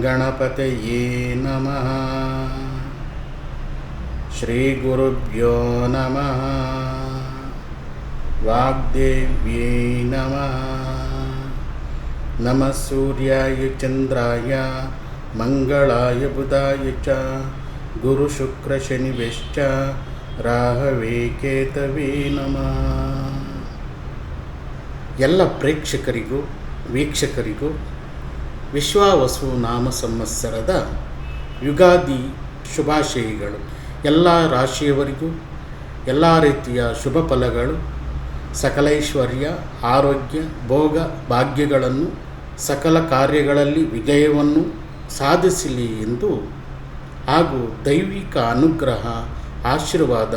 ಗಣಪತಯೇ ನಮಃ ಶ್ರೀಗುರುಭ್ಯೋ ನಮಃ ವಾಗ್ದೇವ್ಯೈ ನಮಃ ನಮಃ ಸೂರ್ಯಾಯ ಚಂದ್ರಾಯ ಮಂಗಳಾಯ ಬುಧಾಯ ಚ ಗುರುಶುಕ್ರಶನಿವೆಶ್ಚ ರಾಹವೇ ಕೇತವೇ ನಮಃ. ಎಲ್ಲ ಪ್ರೇಕ್ಷಕರಿಗೂ, ವೀಕ್ಷಕರಿಗೂ ವಿಶ್ವಾವಸು ನಾಮ ಸಂವತ್ಸರದ ಯುಗಾದಿ ಶುಭಾಶಯಗಳು. ಎಲ್ಲ ರಾಶಿಯವರಿಗೂ, ಎಲ್ಲ ರೀತಿಯ ಶುಭ ಫಲಗಳು, ಸಕಲೈಶ್ವರ್ಯ, ಆರೋಗ್ಯ, ಭೋಗ, ಭಾಗ್ಯಗಳನ್ನು, ಸಕಲ ಕಾರ್ಯಗಳಲ್ಲಿ ವಿಜಯವನ್ನು ಸಾಧಿಸಲಿ ಎಂದು ಹಾಗೂ ದೈವಿಕ ಅನುಗ್ರಹ ಆಶೀರ್ವಾದ,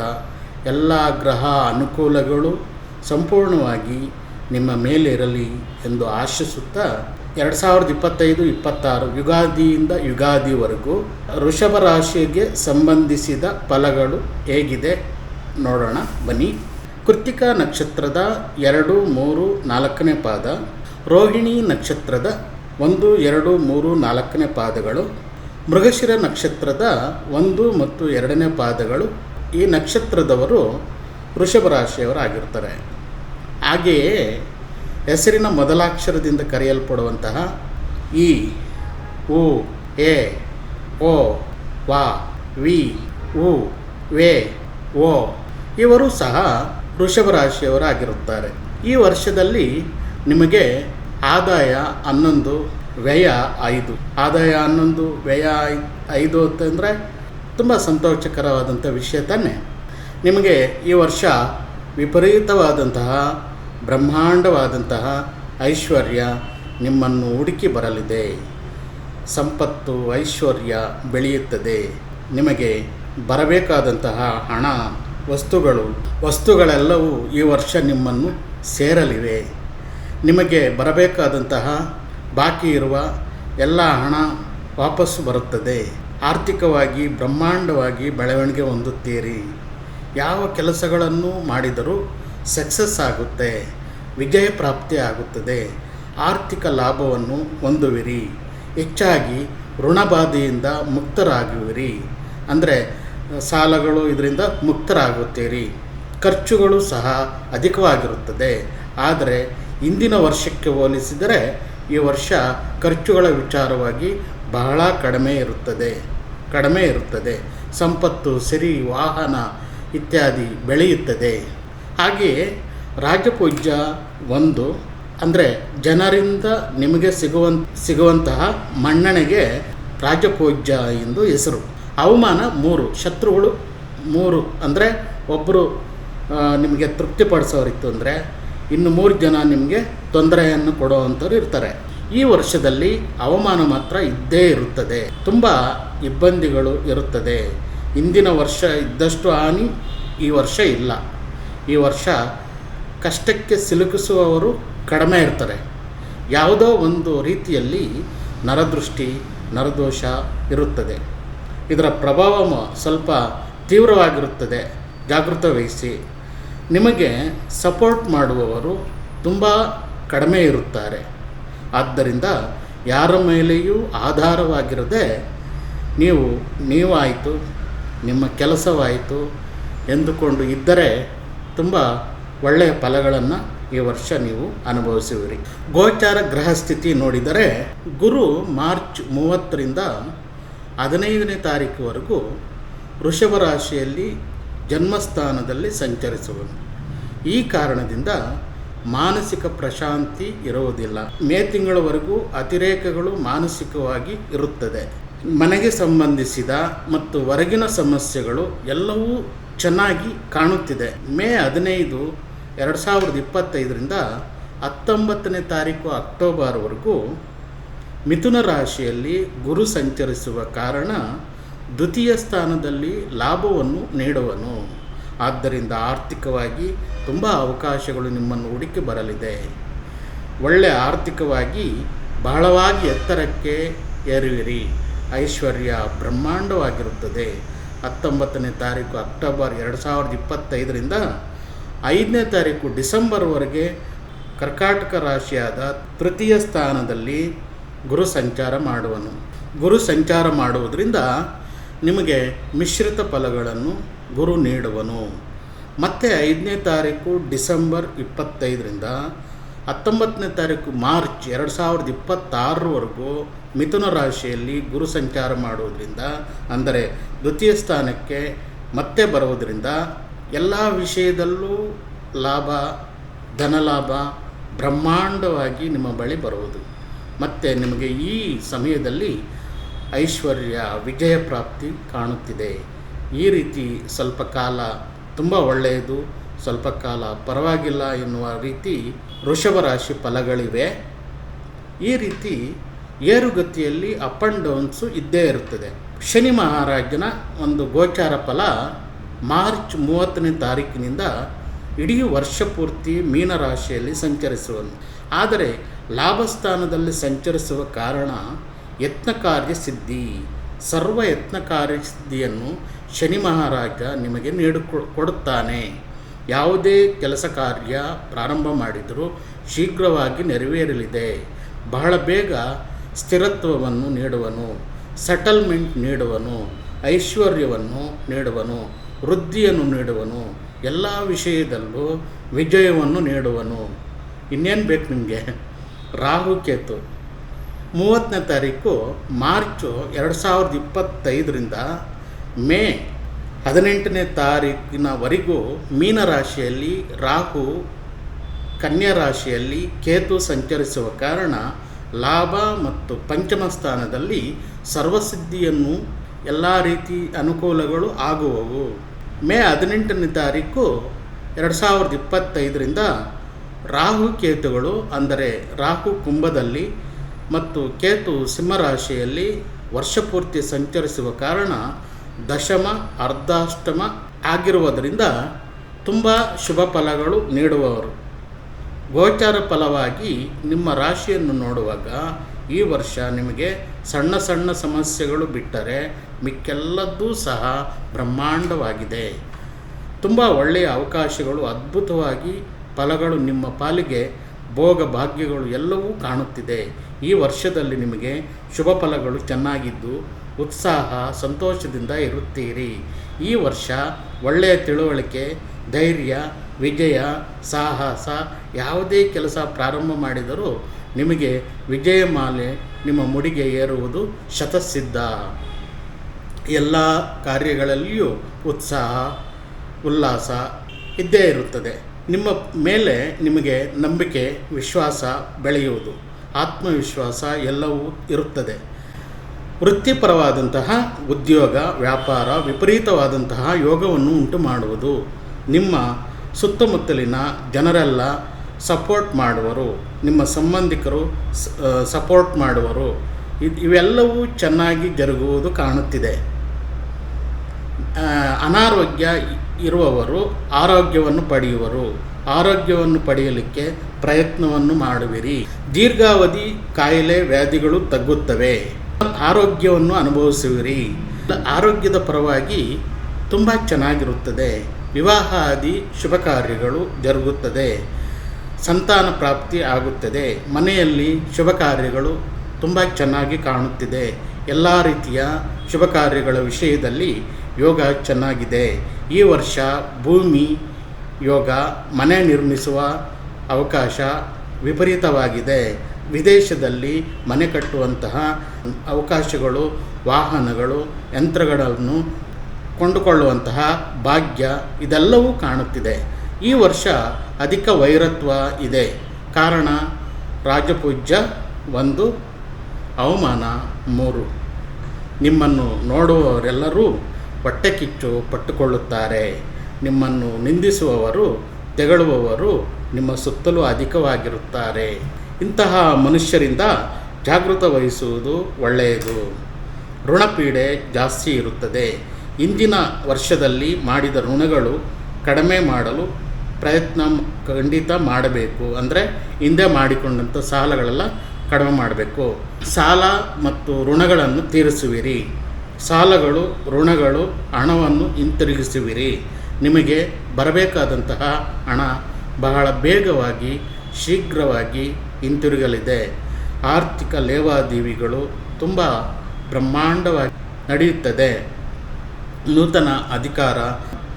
ಎಲ್ಲ ಗ್ರಹ ಅನುಕೂಲಗಳು ಸಂಪೂರ್ಣವಾಗಿ ನಿಮ್ಮ ಮೇಲಿರಲಿ ಎಂದು ಆಶಿಸುತ್ತಾ ಎರಡು ಸಾವಿರದ ಇಪ್ಪತ್ತೈದು, ಇಪ್ಪತ್ತಾರು ಯುಗಾದಿಯಿಂದ ಯುಗಾದಿವರೆಗೂ ವೃಷಭ ರಾಶಿಗೆ ಸಂಬಂಧಿಸಿದ ಫಲಗಳು ಹೇಗಿದೆ ನೋಡೋಣ, ಬನ್ನಿ. ಕೃತಿಕಾ ನಕ್ಷತ್ರದ ಎರಡು, ಮೂರು, ನಾಲ್ಕನೇ ಪಾದ. ರೋಹಿಣಿ ನಕ್ಷತ್ರದ ಒಂದು, ಎರಡು, ಮೂರು, ನಾಲ್ಕನೇ ಪಾದಗಳು. ಮೃಗಶಿರ ನಕ್ಷತ್ರದ ಒಂದು ಮತ್ತು ಎರಡನೇ ಪಾದಗಳು ಈ ನಕ್ಷತ್ರದವರು ವೃಷಭ ರಾಶಿಯವರಾಗಿರ್ತಾರೆ. ಹಾಗೆಯೇ ಹೆಸರಿನ ಮೊದಲಾಕ್ಷರದಿಂದ ಕರೆಯಲ್ಪಡುವಂತಹ ಇ ಉ, ಎ, ಓ, ವಾ, ವಿ, ಉ, ವೇ, ಓ ಇವರು ಸಹ ವೃಷಭ ರಾಶಿಯವರಾಗಿರುತ್ತಾರೆ. ಈ ವರ್ಷದಲ್ಲಿ ನಿಮಗೆ ಆದಾಯ ಹನ್ನೊಂದು ವ್ಯಯ ಐದು. ಆದಾಯ ಹನ್ನೊಂದು, ವ್ಯಯ ಐದು ಅಂತಂದರೆ ತುಂಬ ಸಂತೋಷಕರವಾದಂಥ ವಿಷಯ ತಾನೆ. ನಿಮಗೆ ಈ ವರ್ಷ ವಿಪರೀತವಾದಂತಹ, ಬ್ರಹ್ಮಾಂಡವಾದಂತಹ ಐಶ್ವರ್ಯ ನಿಮ್ಮನ್ನು ಹುಡುಕಿ ಬರಲಿದೆ. ಸಂಪತ್ತು, ಐಶ್ವರ್ಯ ಬೆಳೆಯುತ್ತದೆ. ನಿಮಗೆ ಬರಬೇಕಾದಂತಹ ಹಣ, ವಸ್ತುಗಳು, ವಸ್ತುಗಳೆಲ್ಲವೂ ಈ ವರ್ಷ ನಿಮ್ಮನ್ನು ಸೇರಲಿವೆ. ನಿಮಗೆ ಬರಬೇಕಾದಂತಹ ಬಾಕಿ ಇರುವ ಎಲ್ಲ ಹಣ ವಾಪಸ್ಸು ಬರುತ್ತದೆ. ಆರ್ಥಿಕವಾಗಿ, ಬ್ರಹ್ಮಾಂಡವಾಗಿ ಬೆಳವಣಿಗೆ ಹೊಂದುತ್ತೀರಿ. ಯಾವ ಕೆಲಸಗಳನ್ನು ಮಾಡಿದರೂ ಸಕ್ಸಸ್ ಆಗುತ್ತೆ, ವಿಜಯ ಪ್ರಾಪ್ತಿ ಆಗುತ್ತದೆ. ಆರ್ಥಿಕ ಲಾಭವನ್ನು ಹೊಂದುವಿರಿ. ಹೆಚ್ಚಾಗಿ ಋಣಬಾಧೆಯಿಂದ ಮುಕ್ತರಾಗುವಿರಿ. ಅಂದರೆ, ಸಾಲಗಳು ಇದರಿಂದ ಮುಕ್ತರಾಗುತ್ತೀರಿ. ಖರ್ಚುಗಳು ಸಹ ಅಧಿಕವಾಗಿರುತ್ತದೆ. ಆದರೆ, ಇಂದಿನ ವರ್ಷಕ್ಕೆ ಹೋಲಿಸಿದರೆ ಈ ವರ್ಷ ಖರ್ಚುಗಳ ವಿಚಾರವಾಗಿ ಬಹಳ ಕಡಿಮೆ ಇರುತ್ತದೆ. ಕಡಿಮೆ ಇರುತ್ತದೆ. ಸಂಪತ್ತು, ಸಿರಿ, ವಾಹನ ಇತ್ಯಾದಿ ಬೆಳೆಯುತ್ತದೆ. ಹಾಗೆಯೇ ರಾಜಪೂಜ್ಯ ಒಂದು ಅಂದರೆ ಜನರಿಂದ ನಿಮಗೆ ಸಿಗುವಂ, ಸಿಗುವಂತಹ ಮನ್ನಣೆಗೆ ರಾಜಪೂಜ್ಯ ಎಂದು ಹೆಸರು. ಅವಮಾನ ಮೂರು, ಶತ್ರುಗಳು ಮೂರು ಅಂದರೆ ಒಬ್ಬರು ನಿಮಗೆ ತೃಪ್ತಿಪಡಿಸೋರಿತ್ತು ಅಂದರೆ ಇನ್ನು ಮೂರು ಜನ ನಿಮಗೆ ತೊಂದರೆಯನ್ನು ಕೊಡುವಂಥವ್ರು ಇರ್ತಾರೆ. ಈ ವರ್ಷದಲ್ಲಿ ಅವಮಾನ ಮಾತ್ರ ಇದ್ದೇ ಇರುತ್ತದೆ. ತುಂಬ ಇಬ್ಬಂದಿಗಳು ಇರುತ್ತದೆ. ಇಂದಿನ ವರ್ಷ ಇದ್ದಷ್ಟು ಹಾನಿ ಈ ವರ್ಷ ಇಲ್ಲ. ಈ ವರ್ಷ ಕಷ್ಟಕ್ಕೆ ಸಿಲುಕಿಸುವವರು ಕಡಿಮೆ ಇರ್ತಾರೆ. ಯಾವುದೋ ಒಂದು ರೀತಿಯಲ್ಲಿ ನರದೃಷ್ಟಿ, ನರದೋಷ ಇರುತ್ತದೆ. ಇದರ ಪ್ರಭಾವ ಸ್ವಲ್ಪ ತೀವ್ರವಾಗಿರುತ್ತದೆ. ಜಾಗೃತ ವಹಿಸಿ ನಿಮಗೆ ಸಪೋರ್ಟ್ ಮಾಡುವವರು ತುಂಬ ಕಡಿಮೆ ಇರುತ್ತಾರೆ. ಆದ್ದರಿಂದ ಯಾರ ಮೇಲೆಯೂ ಆಧಾರವಾಗಿರದೆ ನೀವು, ನೀವಾಯಿತು, ನಿಮ್ಮ ಕೆಲಸವಾಯಿತು ಎಂದುಕೊಂಡು ಇದ್ದರೆ ತುಂಬ ಒಳ್ಳೆಯ ಫಲಗಳನ್ನು ಈ ವರ್ಷ ನೀವು ಅನುಭವಿಸುವಿರಿ. ಗೋಚಾರ ಗ್ರಹ ಸ್ಥಿತಿ ನೋಡಿದರೆ ಗುರು ಮಾರ್ಚ್ ಮೂವತ್ತರಿಂದ ಹದಿನೈದನೇ ತಾರೀಕುವರೆಗೂ ವೃಷಭ ರಾಶಿಯಲ್ಲಿ ಜನ್ಮಸ್ಥಾನದಲ್ಲಿ ಸಂಚರಿಸುವನು. ಈ ಕಾರಣದಿಂದ ಮಾನಸಿಕ ಪ್ರಶಾಂತಿ ಇರುವುದಿಲ್ಲ. ಮೇ ತಿಂಗಳವರೆಗೂ ಅತಿರೇಕಗಳು ಮಾನಸಿಕವಾಗಿ ಇರುತ್ತದೆ. ಮನೆಗೆ ಸಂಬಂಧಿಸಿದ ಮತ್ತು ಹೊರಗಿನ ಸಮಸ್ಯೆಗಳು ಎಲ್ಲವೂ ಚೆನ್ನಾಗಿ ಕಾಣುತ್ತಿದೆ. ಮೇ ಹದಿನೈದು ಎರಡು ಸಾವಿರದ ಇಪ್ಪತ್ತೈದರಿಂದ ಹತ್ತೊಂಬತ್ತನೇ ತಾರೀಕು ಅಕ್ಟೋಬರ್ವರೆಗೂ ಮಿಥುನ ರಾಶಿಯಲ್ಲಿ ಗುರು ಸಂಚರಿಸುವ ಕಾರಣ ದ್ವಿತೀಯ ಸ್ಥಾನದಲ್ಲಿ ಲಾಭವನ್ನು ನೀಡುವನು. ಆದ್ದರಿಂದ ಆರ್ಥಿಕವಾಗಿ ತುಂಬ ಅವಕಾಶಗಳು ನಿಮ್ಮನ್ನು ಹುಡುಕಿ ಬರಲಿದೆ. ಒಳ್ಳೆಯ ಆರ್ಥಿಕವಾಗಿ ಬಹಳವಾಗಿ ಎತ್ತರಕ್ಕೆ ಏರುವಿರಿ. ಐಶ್ವರ್ಯ ಬ್ರಹ್ಮಾಂಡವಾಗಿರುತ್ತದೆ. ಹತ್ತೊಂಬತ್ತನೇ ತಾರೀಕು ಅಕ್ಟೋಬರ್ ಎರಡು ಸಾವಿರದ ಇಪ್ಪತ್ತೈದರಿಂದ ಐದನೇ ತಾರೀಕು ಡಿಸೆಂಬರ್ವರೆಗೆ ಕರ್ಕಾಟಕ ರಾಶಿಯಾದ ತೃತೀಯ ಸ್ಥಾನದಲ್ಲಿ ಗುರು ಸಂಚಾರ ಮಾಡುವನು. ಗುರು ಸಂಚಾರ ಮಾಡುವುದರಿಂದ ನಿಮಗೆ ಮಿಶ್ರಿತ ಫಲಗಳನ್ನು ಗುರು ನೀಡುವನು. ಮತ್ತು ಐದನೇ ತಾರೀಕು ಡಿಸೆಂಬರ್ ಇಪ್ಪತ್ತೈದರಿಂದ ಹತ್ತೊಂಬತ್ತನೇ ತಾರೀಕು ಮಾರ್ಚ್ ಎರಡು ಸಾವಿರದ ಇಪ್ಪತ್ತಾರರವರೆಗೂ ಮಿಥುನ ರಾಶಿಯಲ್ಲಿ ಗುರು ಸಂಚಾರ ಮಾಡುವುದರಿಂದ, ಅಂದರೆ ದ್ವಿತೀಯ ಸ್ಥಾನಕ್ಕೆ ಮತ್ತೆ ಬರುವುದರಿಂದ ಎಲ್ಲ ವಿಷಯದಲ್ಲೂ ಲಾಭ ಧನಲಾಭ ಬ್ರಹ್ಮಾಂಡವಾಗಿ ನಿಮ್ಮ ಬಳಿ ಬರುವುದು. ಮತ್ತು ನಿಮಗೆ ಈ ಸಮಯದಲ್ಲಿ ಐಶ್ವರ್ಯ, ವಿಜಯ ಪ್ರಾಪ್ತಿ ಕಾಣುತ್ತಿದೆ. ಈ ರೀತಿ ಸ್ವಲ್ಪ ಕಾಲ ತುಂಬ ಒಳ್ಳೆಯದು. ಸ್ವಲ್ಪ ಕಾಲ ಪರವಾಗಿಲ್ಲ ಎನ್ನುವ ರೀತಿ ವೃಷಭ ರಾಶಿ ಫಲಗಳಿವೆ. ಈ ರೀತಿ ಏರುಗತಿಯಲ್ಲಿ ಅಪ್ ಆ್ಯಂಡ್ ಡೌನ್ಸು ಇದ್ದೇ ಇರುತ್ತದೆ. ಶನಿ ಮಹಾರಾಜನ ಒಂದು ಗೋಚಾರ ಫಲ ಮಾರ್ಚ್ ಮೂವತ್ತನೇ ತಾರೀಕಿನಿಂದ ಇಡೀ ವರ್ಷ ಪೂರ್ತಿ ಮೀನರಾಶಿಯಲ್ಲಿ ಸಂಚರಿಸುವನು ಆದರೆ ಲಾಭಸ್ಥಾನದಲ್ಲಿ ಸಂಚರಿಸುವ ಕಾರಣ ಯತ್ನ ಕಾರ್ಯ ಸಿದ್ಧಿ. ಸರ್ವ ಯತ್ನ ಕಾರ್ಯ ಸಿದ್ಧಿಯನ್ನು ಶನಿ ಮಹಾರಾಜ ನಿಮಗೆ ನೀಡ ಕೊಡುತ್ತಾನೆ. ಯಾವುದೇ ಕೆಲಸ ಕಾರ್ಯ ಪ್ರಾರಂಭ ಮಾಡಿದರೂ ಶೀಘ್ರವಾಗಿ ನೆರವೇರಲಿದೆ. ಬಹಳ ಬೇಗ ಸ್ಥಿರತ್ವವನ್ನು ನೀಡುವನು, ಸೆಟಲ್ಮೆಂಟ್ ನೀಡುವನು, ಐಶ್ವರ್ಯವನ್ನು ನೀಡುವನು, ವೃದ್ಧಿಯನ್ನು ನೀಡುವನು, ಎಲ್ಲ ವಿಷಯದಲ್ಲೂ ವಿಜಯವನ್ನು ನೀಡುವನು. ಇನ್ನೇನು ಬೇಕು ನಿಮಗೆ? ರಾಹು ಕೇತು. ಮೂವತ್ತನೇ ತಾರೀಕು ಮಾರ್ಚು ಎರಡು ಸಾವಿರದ ಇಪ್ಪತ್ತೈದರಿಂದ ಮೇ ಹದಿನೆಂಟನೇ ತಾರೀಕಿನವರೆಗೂ ಮೀನರಾಶಿಯಲ್ಲಿ ರಾಹು, ಕನ್ಯಾ ರಾಶಿಯಲ್ಲಿ ಕೇತು ಸಂಚರಿಸುವ ಕಾರಣ ಲಾಭ ಮತ್ತು ಪಂಚಮ ಸ್ಥಾನದಲ್ಲಿ ಸರ್ವಸಿದ್ಧಿಯನ್ನು ಎಲ್ಲ ರೀತಿ ಅನುಕೂಲಗಳು ಆಗುವವು. ಮೇ ಹದಿನೆಂಟನೇ ತಾರೀಕು ಎರಡು ಸಾವಿರದ ಇಪ್ಪತ್ತೈದರಿಂದ ರಾಹು ಕೇತುಗಳು ಅಂದರೆ ರಾಹು ಕುಂಭದಲ್ಲಿ ಮತ್ತು ಕೇತು ಸಿಂಹರಾಶಿಯಲ್ಲಿ ವರ್ಷಪೂರ್ತಿ ಸಂಚರಿಸುವ ಕಾರಣ ದಶಮ, ಅರ್ಧಾಷ್ಟಮ ಆಗಿರುವುದರಿಂದ ತುಂಬ ಶುಭ ಫಲಗಳು ನೀಡುವವರು. ಗೋಚಾರ ಫಲವಾಗಿ ನಿಮ್ಮ ರಾಶಿಯನ್ನು ನೋಡುವಾಗ ಈ ವರ್ಷ ನಿಮಗೆ ಸಣ್ಣ ಸಣ್ಣ ಸಮಸ್ಯೆಗಳು ಬಿಟ್ಟರೆ ಮಿಕ್ಕೆಲ್ಲದ್ದೂ ಸಹ ಬ್ರಹ್ಮಾಂಡವಾಗಿದೆ. ತುಂಬ ಒಳ್ಳೆಯ ಅವಕಾಶಗಳು, ಅದ್ಭುತವಾಗಿ ಫಲಗಳು ನಿಮ್ಮ ಪಾಲಿಗೆ ಭೋಗ ಭಾಗ್ಯಗಳು ಎಲ್ಲವೂ ಕಾಣುತ್ತಿದೆ. ಈ ವರ್ಷದಲ್ಲಿ ನಿಮಗೆ ಶುಭ ಫಲಗಳು ಚೆನ್ನಾಗಿದ್ದು ಉತ್ಸಾಹ, ಸಂತೋಷದಿಂದ ಇರುತ್ತೀರಿ. ಈ ವರ್ಷ ಒಳ್ಳೆಯ ತಿಳುವಳಿಕೆ, ಧೈರ್ಯ, ವಿಜಯ, ಸಾಹಸ ಯಾವುದೇ ಕೆಲಸ ಪ್ರಾರಂಭ ಮಾಡಿದರೂ ನಿಮಗೆ ವಿಜಯ ಮಾಲೆ ನಿಮ್ಮ ಮುಡಿಗೆ ಏರುವುದು ಶತಸಿದ್ಧ. ಎಲ್ಲ ಕಾರ್ಯಗಳಲ್ಲಿಯೂ ಉತ್ಸಾಹ, ಉಲ್ಲಾಸ ಇದ್ದೇ ಇರುತ್ತದೆ. ನಿಮ್ಮ ಮೇಲೆ ನಿಮಗೆ ನಂಬಿಕೆ, ವಿಶ್ವಾಸ ಬೆಳೆಯುವುದು. ಆತ್ಮವಿಶ್ವಾಸ ಎಲ್ಲವೂ ಇರುತ್ತದೆ. ವೃತ್ತಿಪರವಾದಂತಹ ಉದ್ಯೋಗ, ವ್ಯಾಪಾರ, ವಿಪರೀತವಾದಂತಹ ಯೋಗವನ್ನು ಉಂಟು ಮಾಡುವುದು ನಿಮ್ಮ ಸುತ್ತಮುತ್ತಲಿನ ಜನರೆಲ್ಲ ಸಪೋರ್ಟ್ ಮಾಡುವರು. ನಿಮ್ಮ ಸಂಬಂಧಿಕರು ಸಪೋರ್ಟ್ ಮಾಡುವರು. ಇವೆಲ್ಲವೂ ಚೆನ್ನಾಗಿ ಜರುಗುವುದು ಕಾಣುತ್ತಿದೆ. ಅನಾರೋಗ್ಯ ಇರುವವರು ಆರೋಗ್ಯವನ್ನು ಪಡೆಯುವರು. ಆರೋಗ್ಯವನ್ನು ಪಡೆಯಲಿಕ್ಕೆ ಪ್ರಯತ್ನವನ್ನು ಮಾಡುವಿರಿ. ದೀರ್ಘಾವಧಿ ಕಾಯಿಲೆ ವ್ಯಾಧಿಗಳು ತಗ್ಗುತ್ತವೆ. ಆರೋಗ್ಯವನ್ನು ಅನುಭವಿಸುವಿರಿ. ಆರೋಗ್ಯದ ಪರವಾಗಿ ತುಂಬ ಚೆನ್ನಾಗಿರುತ್ತದೆ. ವಿವಾಹ ಆದಿ ಶುಭ ಕಾರ್ಯಗಳು ಜರುಗುತ್ತದೆ. ಸಂತಾನ ಪ್ರಾಪ್ತಿ ಆಗುತ್ತದೆ. ಮನೆಯಲ್ಲಿ ಶುಭ ಕಾರ್ಯಗಳು ತುಂಬ ಚೆನ್ನಾಗಿ ಕಾಣುತ್ತಿದೆ. ಎಲ್ಲ ರೀತಿಯ ಶುಭ ಕಾರ್ಯಗಳ ವಿಷಯದಲ್ಲಿ ಯೋಗ ಚೆನ್ನಾಗಿದೆ. ಈ ವರ್ಷ ಭೂಮಿ ಯೋಗ ಮನೆ ನಿರ್ಮಿಸುವ ಅವಕಾಶ ವಿಪರೀತವಾಗಿದೆ. ವಿದೇಶದಲ್ಲಿ ಮನೆ ಕಟ್ಟುವಂತಹ ಅವಕಾಶಗಳು, ವಾಹನಗಳು, ಯಂತ್ರಗಳನ್ನು ಕೊಂಡುಕೊಳ್ಳುವಂತಹ ಭಾಗ್ಯ ಇದೆಲ್ಲವೂ ಕಾಣುತ್ತಿದೆ. ಈ ವರ್ಷ ಅಧಿಕ ವೈರತ್ವ ಇದೆ. ಕಾರಣ ರಾಜಪೂಜ್ಯ ಒಂದು, ಅವಮಾನ ಮೂರು. ನಿಮ್ಮನ್ನು ನೋಡುವವರೆಲ್ಲರೂ ಹೊಟ್ಟೆ ಕಿಚ್ಚು ಪಟ್ಟುಕೊಳ್ಳುತ್ತಾರೆ. ನಿಮ್ಮನ್ನು ನಿಂದಿಸುವವರು, ತೆಗಳುವವರು ನಿಮ್ಮ ಸುತ್ತಲೂ ಅಧಿಕವಾಗಿರುತ್ತಾರೆ. ಇಂತಹ ಮನುಷ್ಯರಿಂದ ಜಾಗೃತ ವಹಿಸುವುದು ಒಳ್ಳೆಯದು. ಋಣಪೀಡೆ ಜಾಸ್ತಿ ಇರುತ್ತದೆ. ಇಂದಿನ ವರ್ಷದಲ್ಲಿ ಮಾಡಿದ ಋಣಗಳು ಕಡಿಮೆ ಮಾಡಲು ಪ್ರಯತ್ನ ಖಂಡಿತ ಮಾಡಬೇಕು. ಅಂದರೆ ಹಿಂದೆ ಮಾಡಿಕೊಂಡಂಥ ಸಾಲಗಳೆಲ್ಲ ಕಡಿಮೆ ಮಾಡಬೇಕು. ಸಾಲ ಮತ್ತು ಋಣಗಳನ್ನು ತೀರಿಸುವಿರಿ. ಸಾಲಗಳು, ಋಣಗಳು, ಹಣವನ್ನು ಹಿಂತಿರುಗಿಸುವಿರಿ. ನಿಮಗೆ ಬರಬೇಕಾದಂತಹ ಹಣ ಬಹಳ ಬೇಗವಾಗಿ, ಶೀಘ್ರವಾಗಿ ಹಿಂತಿರುಗಲಿದೆ. ಆರ್ಥಿಕ ಲೇವಾದೇವಿಗಳು ತುಂಬ ಬ್ರಹ್ಮಾಂಡವಾಗಿ ನಡೆಯುತ್ತದೆ. ನೂತನ ಅಧಿಕಾರ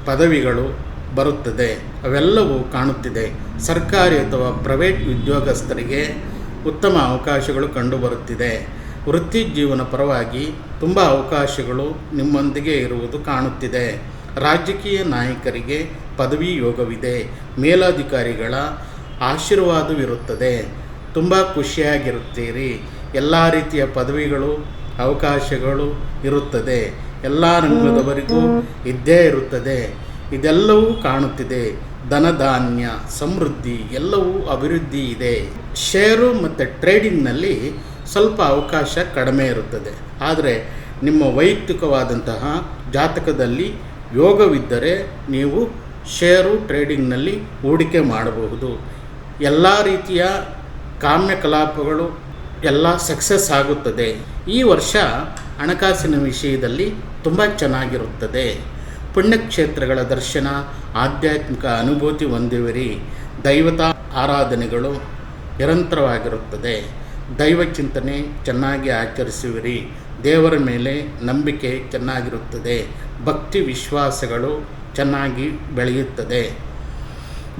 ಪದವಿಗಳು ಬರುತ್ತದೆ. ಅವೆಲ್ಲವೂ ಕಾಣುತ್ತಿದೆ. ಸರ್ಕಾರಿ ಅಥವಾ ಪ್ರೈವೇಟ್ ಉದ್ಯೋಗಸ್ಥರಿಗೆ ಉತ್ತಮ ಅವಕಾಶಗಳು ಕಂಡುಬರುತ್ತಿದೆ. ವೃತ್ತಿ ಜೀವನ ಪರವಾಗಿ ತುಂಬ ಅವಕಾಶಗಳು ನಿಮ್ಮೊಂದಿಗೆ ಇರುವುದು ಕಾಣುತ್ತಿದೆ. ರಾಜಕೀಯ ನಾಯಕರಿಗೆ ಪದವಿ ಯೋಗವಿದೆ. ಮೇಲಧಿಕಾರಿಗಳ ಆಶೀರ್ವಾದವಿರುತ್ತದೆ. ತುಂಬ ಖುಷಿಯಾಗಿರುತ್ತೀರಿ. ಎಲ್ಲ ರೀತಿಯ ಪದವಿಗಳು, ಅವಕಾಶಗಳು ಇರುತ್ತದೆ. ಎಲ್ಲ ರಂಗದವರಿಗೂ ಇದ್ದೇ ಇರುತ್ತದೆ. ಇದೆಲ್ಲವೂ ಕಾಣುತ್ತಿದೆ. ಧನಧಾನ್ಯ, ಸಮೃದ್ಧಿ, ಎಲ್ಲವೂ ಅಭಿವೃದ್ಧಿ ಇದೆ. ಷೇರು ಮತ್ತು ಟ್ರೇಡಿಂಗ್ನಲ್ಲಿ ಸ್ವಲ್ಪ ಅವಕಾಶ ಕಡಿಮೆ ಇರುತ್ತದೆ. ಆದರೆ ನಿಮ್ಮ ವೈಯಕ್ತಿಕವಾದಂತಹ ಜಾತಕದಲ್ಲಿ ಯೋಗವಿದ್ದರೆ ನೀವು ಷೇರು ಟ್ರೇಡಿಂಗ್ನಲ್ಲಿ ಹೂಡಿಕೆ ಮಾಡಬಹುದು. ಎಲ್ಲ ರೀತಿಯ ಕಾಮ್ಯಕಲಾಪಗಳು ಎಲ್ಲ ಸಕ್ಸಸ್ ಆಗುತ್ತದೆ. ಈ ವರ್ಷ ಹಣಕಾಸಿನ ವಿಷಯದಲ್ಲಿ ತುಂಬ ಚೆನ್ನಾಗಿರುತ್ತದೆ. ಪುಣ್ಯಕ್ಷೇತ್ರಗಳ ದರ್ಶನ, ಆಧ್ಯಾತ್ಮಿಕ ಅನುಭೂತಿ ಹೊಂದುವಿರಿ. ದೈವತಾ ಆರಾಧನೆಗಳು ನಿರಂತರವಾಗಿರುತ್ತದೆ. ದೈವ ಚಿಂತನೆ ಚೆನ್ನಾಗಿ ಆಚರಿಸುವಿರಿ. ದೇವರ ಮೇಲೆ ನಂಬಿಕೆ ಚೆನ್ನಾಗಿರುತ್ತದೆ. ಭಕ್ತಿ ವಿಶ್ವಾಸಗಳು ಚೆನ್ನಾಗಿ ಬೆಳೆಯುತ್ತದೆ.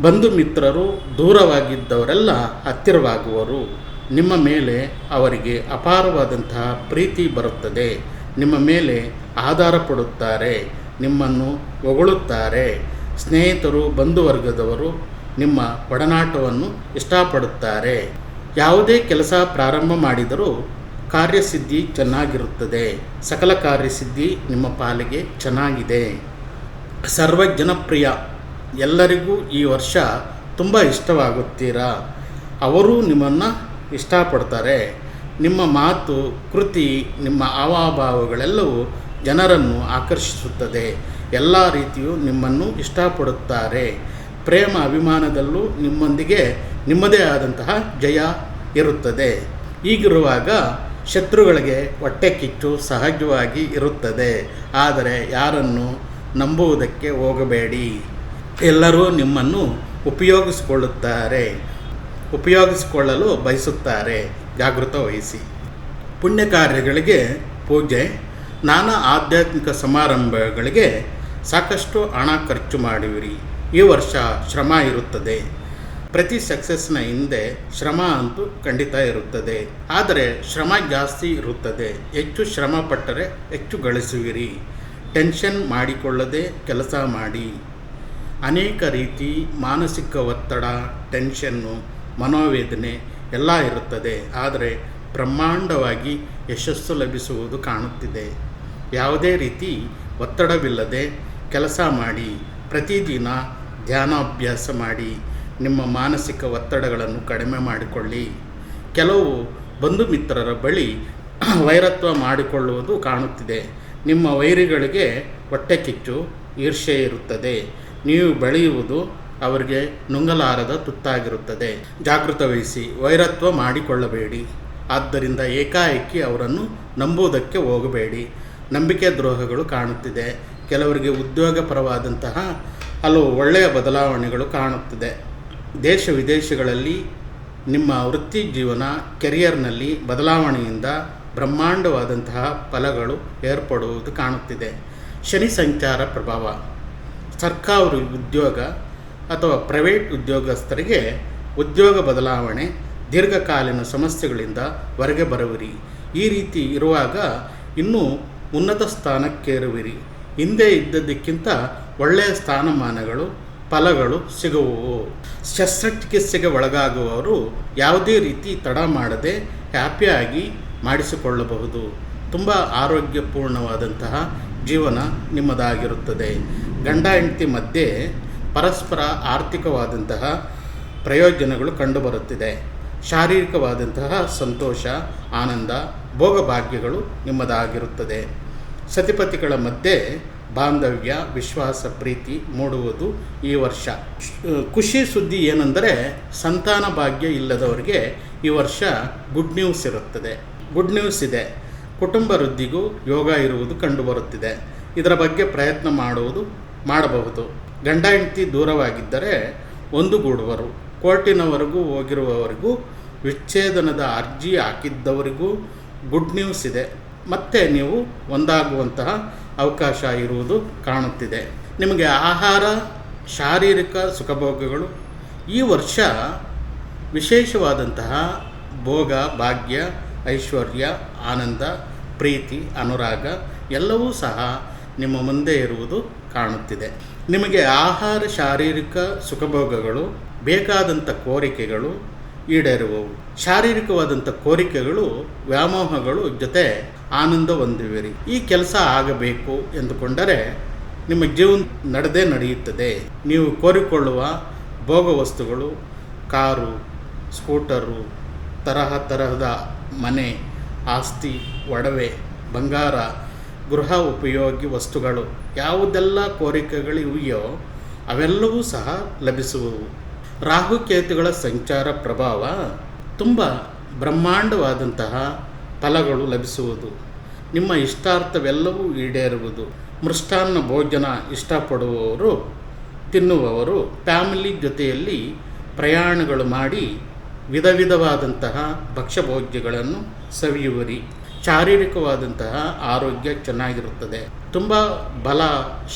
ಬಂಧು ಮಿತ್ರರು ದೂರವಾಗಿದ್ದವರೆಲ್ಲ ಹತ್ತಿರವಾಗುವರು. ನಿಮ್ಮ ಮೇಲೆ ಅವರಿಗೆ ಅಪಾರವಾದಂತಹ ಪ್ರೀತಿ ಬರುತ್ತದೆ. ನಿಮ್ಮ ಮೇಲೆ ಆಧಾರ ಪಡುತ್ತಾರೆ. ನಿಮ್ಮನ್ನು ಹೊಗಳುತ್ತಾರೆ. ಸ್ನೇಹಿತರು ಬಂಧುವರ್ಗದವರು ನಿಮ್ಮ ಒಡನಾಟವನ್ನು ಇಷ್ಟಪಡುತ್ತಾರೆ. ಯಾವುದೇ ಕೆಲಸ ಪ್ರಾರಂಭ ಮಾಡಿದರೂ ಕಾರ್ಯಸಿದ್ಧಿ ಚೆನ್ನಾಗಿರುತ್ತದೆ. ಸಕಲ ಕಾರ್ಯಸಿದ್ಧಿ ನಿಮ್ಮ ಪಾಲಿಗೆ ಚೆನ್ನಾಗಿದೆ. ಸರ್ವಜನಪ್ರಿಯ ಎಲ್ಲರಿಗೂ ಈ ವರ್ಷ ತುಂಬ ಇಷ್ಟವಾಗುತ್ತೀರಾ? ಅವರು ನಿಮ್ಮನ್ನು ಇಷ್ಟಪಡ್ತಾರೆ. ನಿಮ್ಮ ಮಾತು, ಕೃತಿ, ನಿಮ್ಮ ಹಾವಭಾವಗಳೆಲ್ಲವೂ ಜನರನ್ನು ಆಕರ್ಷಿಸುತ್ತದೆ. ಎಲ್ಲ ರೀತಿಯೂ ನಿಮ್ಮನ್ನು ಇಷ್ಟಪಡುತ್ತಾರೆ. ಪ್ರೇಮ ಅಭಿಮಾನದಲ್ಲೂ ನಿಮ್ಮೊಂದಿಗೆ ನಿಮ್ಮದೇ ಆದಂತಹ ಜಯ ಇರುತ್ತದೆ. ಹೀಗಿರುವಾಗ ಶತ್ರುಗಳಿಗೆ ಹೊಟ್ಟೆ ಕಿಚ್ಚು ಸಹಜವಾಗಿ ಇರುತ್ತದೆ. ಆದರೆ ಯಾರನ್ನು ನಂಬುವುದಕ್ಕೆ ಹೋಗಬೇಡಿ. ಎಲ್ಲರೂ ನಿಮ್ಮನ್ನು ಉಪಯೋಗಿಸಿಕೊಳ್ಳುತ್ತಾರೆ. ಉಪಯೋಗಿಸಿಕೊಳ್ಳಲು ಬಯಸುತ್ತಾರೆ. ಜಾಗೃತ ವಹಿಸಿ. ಪುಣ್ಯ ಕಾರ್ಯಗಳಿಗೆ ಪೂಜೆ, ನಾನಾ ಆಧ್ಯಾತ್ಮಿಕ ಸಮಾರಂಭಗಳಿಗೆ ಸಾಕಷ್ಟು ಹಣ ಖರ್ಚು ಮಾಡುವಿರಿ. ಈ ವರ್ಷ ಶ್ರಮ ಇರುತ್ತದೆ. ಪ್ರತಿ ಸಕ್ಸಸ್ನ ಹಿಂದೆ ಶ್ರಮ ಅಂತೂ ಖಂಡಿತ ಇರುತ್ತದೆ. ಆದರೆ ಶ್ರಮ ಜಾಸ್ತಿ ಇರುತ್ತದೆ. ಹೆಚ್ಚು ಶ್ರಮ ಪಟ್ಟರೆ ಹೆಚ್ಚು ಗಳಿಸುವಿರಿ. ಟೆನ್ಷನ್ ಮಾಡಿಕೊಳ್ಳದೆ ಕೆಲಸ ಮಾಡಿ. ಅನೇಕ ರೀತಿ ಮಾನಸಿಕ ಒತ್ತಡ, ಟೆನ್ಷನ್ನು, ಮನೋವೇದನೆ ಎಲ್ಲ ಇರುತ್ತದೆ. ಆದರೆ ಬ್ರಹ್ಮಾಂಡವಾಗಿ ಯಶಸ್ಸು ಲಭಿಸುವುದು ಕಾಣುತ್ತಿದೆ. ಯಾವುದೇ ರೀತಿ ಒತ್ತಡವಿಲ್ಲದೆ ಕೆಲಸ ಮಾಡಿ. ಪ್ರತಿದಿನ ಧ್ಯಾನಾಭ್ಯಾಸ ಮಾಡಿ ನಿಮ್ಮ ಮಾನಸಿಕ ಒತ್ತಡಗಳನ್ನು ಕಡಿಮೆ ಮಾಡಿಕೊಳ್ಳಿ. ಕೆಲವು ಬಂಧು ಮಿತ್ರರ ಬಳಿ ವೈರತ್ವ ಮಾಡಿಕೊಳ್ಳುವುದು ಕಾಣುತ್ತಿದೆ. ನಿಮ್ಮ ವೈರಿಗಳಿಗೆ ಹೊಟ್ಟೆ ಕಿಚ್ಚು ಈರ್ಷೆ ಇರುತ್ತದೆ. ನೀವು ಬೆಳೆಯುವುದು ಅವರಿಗೆ ನುಂಗಲಾರದ ತುತ್ತಾಗಿರುತ್ತದೆ. ಜಾಗೃತ ವಹಿಸಿ, ವೈರತ್ವ ಮಾಡಿಕೊಳ್ಳಬೇಡಿ. ಆದ್ದರಿಂದ ಏಕಾಏಕಿ ಅವರನ್ನು ನಂಬುವುದಕ್ಕೆ ಹೋಗಬೇಡಿ. ನಂಬಿಕೆ ದ್ರೋಹಗಳು ಕಾಣುತ್ತಿದೆ. ಕೆಲವರಿಗೆ ಉದ್ಯೋಗಪರವಾದಂತಹ ಹಲವು ಒಳ್ಳೆಯ ಬದಲಾವಣೆಗಳು ಕಾಣುತ್ತಿದೆ. ದೇಶ ವಿದೇಶಗಳಲ್ಲಿ ನಿಮ್ಮ ವೃತ್ತಿ ಜೀವನ, ಕೆರಿಯರ್ನಲ್ಲಿ ಬದಲಾವಣೆಯಿಂದ ಬ್ರಹ್ಮಾಂಡವಾದಂತಹ ಫಲಗಳು ಏರ್ಪಡುವುದು ಕಾಣುತ್ತಿದೆ. ಶನಿ ಸಂಚಾರ ಪ್ರಭಾವ. ಸರ್ಕಾರಿ ಉದ್ಯೋಗ ಅಥವಾ ಪ್ರೈವೇಟ್ ಉದ್ಯೋಗಸ್ಥರಿಗೆ ಉದ್ಯೋಗ ಬದಲಾವಣೆ, ದೀರ್ಘಕಾಲೀನ ಸಮಸ್ಯೆಗಳಿಂದ ಹೊರಗೆ ಬರುವಿರಿ. ಈ ರೀತಿ ಇರುವಾಗ ಇನ್ನೂ ಉನ್ನತ ಸ್ಥಾನಕ್ಕೇರುವಿರಿ. ಹಿಂದೆ ಇದ್ದದ್ದಕ್ಕಿಂತ ಒಳ್ಳೆಯ ಸ್ಥಾನಮಾನಗಳು, ಫಲಗಳು ಸಿಗುವವು. ಶಸ್ತ್ರಚಿಕಿತ್ಸೆಗೆ ಒಳಗಾಗುವವರು ಯಾವುದೇ ರೀತಿ ತಡ ಮಾಡದೆ ಹ್ಯಾಪಿಯಾಗಿ ಮಾಡಿಸಿಕೊಳ್ಳಬಹುದು. ತುಂಬ ಆರೋಗ್ಯಪೂರ್ಣವಾದಂತಹ ಜೀವನ ನಿಮ್ಮದಾಗಿರುತ್ತದೆ. ಗಂಡ ಹೆಂಡತಿ ಮಧ್ಯೆ ಪರಸ್ಪರ ಆರ್ಥಿಕವಾದಂತಹ ಪ್ರಯೋಜನಗಳು ಕಂಡುಬರುತ್ತಿದೆ. ಶಾರೀರಿಕವಾದಂತಹ ಸಂತೋಷ, ಆನಂದ, ಭೋಗಭಾಗ್ಯಗಳು ನಿಮ್ಮದಾಗಿರುತ್ತದೆ. ಸತಿಪತಿಗಳ ಮಧ್ಯೆ ಬಾಂಧವ್ಯ, ವಿಶ್ವಾಸ, ಪ್ರೀತಿ ಮೂಡುವುದು ಈ ವರ್ಷ. ಖುಷಿ ಸುದ್ದಿ ಏನೆಂದರೆ ಸಂತಾನ ಭಾಗ್ಯ ಇಲ್ಲದವರಿಗೆ ಈ ವರ್ಷ ಗುಡ್ ನ್ಯೂಸ್ ಇರುತ್ತದೆ. ಗುಡ್ ನ್ಯೂಸ್ ಇದೆ. ಕುಟುಂಬ ವೃದ್ಧಿಗೂ ಯೋಗ ಇರುವುದು ಕಂಡುಬರುತ್ತಿದೆ. ಇದರ ಬಗ್ಗೆ ಪ್ರಯತ್ನ ಮಾಡುವುದು, ಮಾಡಬಹುದು. ಗಂಡ, ಹೆಂಡತಿ ದೂರವಾಗಿದ್ದರೆ ಒಂದುಗೂಡುವರು. ಕೋರ್ಟಿನವರೆಗೂ ಹೋಗಿರುವವರೆಗೂ ವಿಚ್ಛೇದನದ ಅರ್ಜಿ ಹಾಕಿದ್ದವರಿಗೂ ಗುಡ್ ನ್ಯೂಸ್ ಇದೆ. ಮತ್ತೆ ನೀವು ಒಂದಾಗುವಂತಹ ಅವಕಾಶ ಇರುವುದು ಕಾಣುತ್ತಿದೆ. ನಿಮಗೆ ಆಹಾರ, ಶಾರೀರಿಕ ಸುಖಭೋಗಗಳು, ಈ ವರ್ಷ ವಿಶೇಷವಾದಂತಹ ಭೋಗ, ಭಾಗ್ಯ, ಐಶ್ವರ್ಯ, ಆನಂದ, ಪ್ರೀತಿ, ಅನುರಾಗ ಎಲ್ಲವೂ ಸಹ ನಿಮ್ಮ ಮುಂದೆ ಇರುವುದು ಕಾಣುತ್ತಿದೆ. ನಿಮಗೆ ಆಹಾರ, ಶಾರೀರಿಕ ಸುಖಭೋಗಗಳು ಬೇಕಾದಂಥ ಕೋರಿಕೆಗಳು ಈಡೇರುವವು. ಶಾರೀರಿಕವಾದಂಥ ಕೋರಿಕೆಗಳು, ವ್ಯಾಮೋಹಗಳು ಜೊತೆ ಆನಂದ ಹೊಂದುವಿರಿ. ಈ ಕೆಲಸ ಆಗಬೇಕು ಎಂದುಕೊಂಡರೆ ನಿಮ್ಮ ಜೀವನ ನಡೆದೇ ನಡೆಯುತ್ತದೆ. ನೀವು ಕೋರಿಕೊಳ್ಳುವ ಭೋಗ ವಸ್ತುಗಳು, ಕಾರು, ಸ್ಕೂಟರು, ತರಹ ತರಹದ ಮನೆ, ಆಸ್ತಿ, ಒಡವೆ, ಬಂಗಾರ, ಗೃಹ ಉಪಯೋಗಿ ವಸ್ತುಗಳು ಯಾವುದೆಲ್ಲ ಕೋರಿಕೆಗಳಿವೆಯೋ ಅವೆಲ್ಲವೂ ಸಹ ಲಭಿಸುವವು. ರಾಹುಕೇತುಗಳ ಸಂಚಾರ ಪ್ರಭಾವ ತುಂಬ ಬ್ರಹ್ಮಾಂಡವಾದಂತಹ ಫಲಗಳು ಲಭಿಸುವುದು. ನಿಮ್ಮ ಇಷ್ಟಾರ್ಥವೆಲ್ಲವೂ ಈಡೇರುವುದು. ಮೃಷ್ಟಾನ್ನ ಭೋಜನ ಇಷ್ಟಪಡುವವರು, ತಿನ್ನುವವರು, ಫ್ಯಾಮಿಲಿ ಜೊತೆಯಲ್ಲಿ ಪ್ರಯಾಣಗಳು ಮಾಡಿ ವಿಧ ವಿಧವಾದಂತಹ ಭಕ್ಷ್ಯಭೋಜ್ಯಗಳನ್ನು ಸವಿಯುವರಿ. ಶಾರೀರಿಕವಾದಂತಹ ಆರೋಗ್ಯ ಚೆನ್ನಾಗಿರುತ್ತದೆ. ತುಂಬ ಬಲ